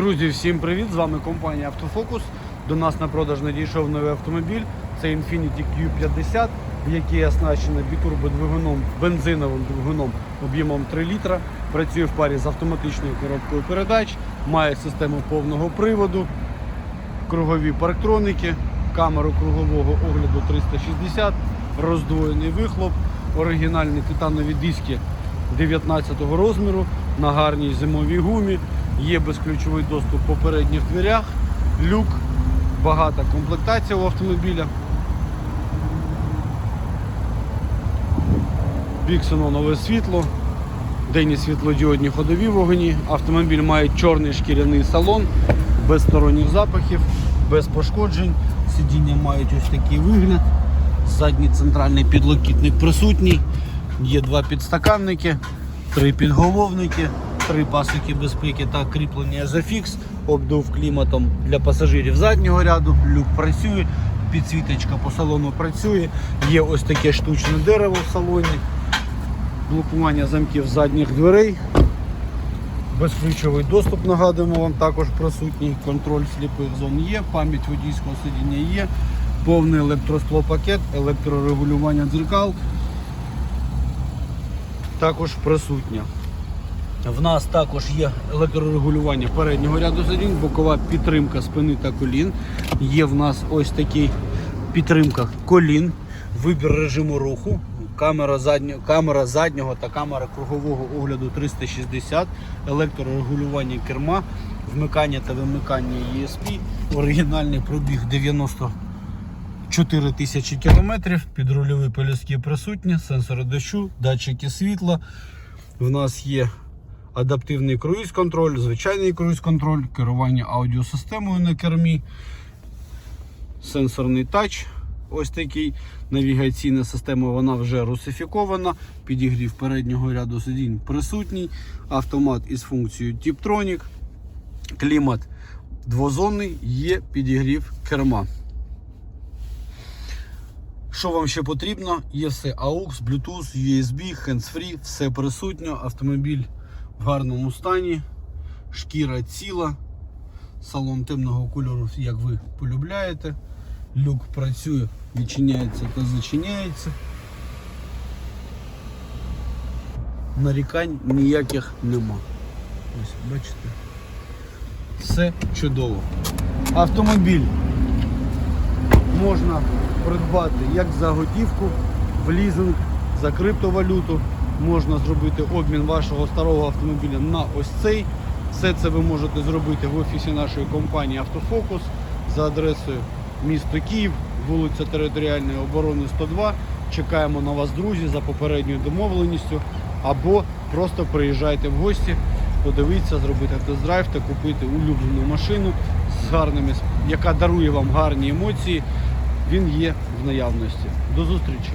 Друзі, всім привіт! З вами компанія Автофокус. До нас на продаж надійшов новий автомобіль. Це Infiniti Q50, в який оснащено бітурбодвигуном, бензиновим двигуном об'ємом 3 літра. Працює в парі з автоматичною коробкою передач, має систему повного приводу, кругові парктроники, камеру кругового огляду 360, роздвоєний вихлоп, оригінальні титанові диски 19 розміру на гарній зимовій гумі. Є безключовий доступ по передніх дверях, люк, багата комплектація у автомобіля. Біксенонове світло, денні світлодіодні ходові вогні. Автомобіль має чорний шкіряний салон, без сторонніх запахів, без пошкоджень. Сидіння мають ось такий вигляд. Задній центральний підлокітник присутній. Є два підстаканники, три підголовники, три пасики безпеки та кріплення зафікс, обдув кліматом для пасажирів заднього ряду. Люк працює, підсвіточка по салону працює. Є ось таке штучне дерево в салоні, блокування замків задніх дверей. Безключовий доступ, нагадуємо вам, також присутній. Контроль сліпих зон є, пам'ять водійського сидіння є, повний електросклопакет, електрорегулювання дзеркал також присутня. В нас також є електрорегулювання переднього ряду сидінь, бокова підтримка спини та колін. Є в нас ось такий підтримка колін, вибір режиму руху, камера заднього, камера заднього та камера кругового огляду 360, електрорегулювання керма, вмикання та вимикання ESP, оригінальний пробіг 90 4 тисячі кілометрів, підрульові полюски присутні, сенсори дощу, датчики світла. В нас є адаптивний круїз-контроль, звичайний круїз-контроль, керування аудіосистемою на кермі, сенсорний тач. Ось такий навігаційна система, вона вже русифікована. Підігрів переднього ряду сидінь присутній. Автомат із функцією Tiptronic. Клімат двозонний, є підігрів керма. Що вам ще потрібно? Є все AUX, Bluetooth, USB, hands-free, все присутньо. Автомобіль в гарному стані, шкіра ціла, салон темного кольору, як ви полюбляєте. Люк працює, відчиняється та зачиняється. Нарікань ніяких нема. Ось, бачите. Все чудово. Автомобіль можна придбати як за готівку, в лізинг, за криптовалюту. Можна зробити обмін вашого старого автомобіля на ось цей. Все це ви можете зробити в офісі нашої компанії Автофокус за адресою місто Київ, вулиця Територіальної оборони 102. Чекаємо на вас, друзі, за попередньою домовленістю. Або просто приїжджайте в гості, подивитися, зробити тест-драйв та купити улюблену машину з гарними, яка дарує вам гарні емоції. Він є в наявності. До зустрічі!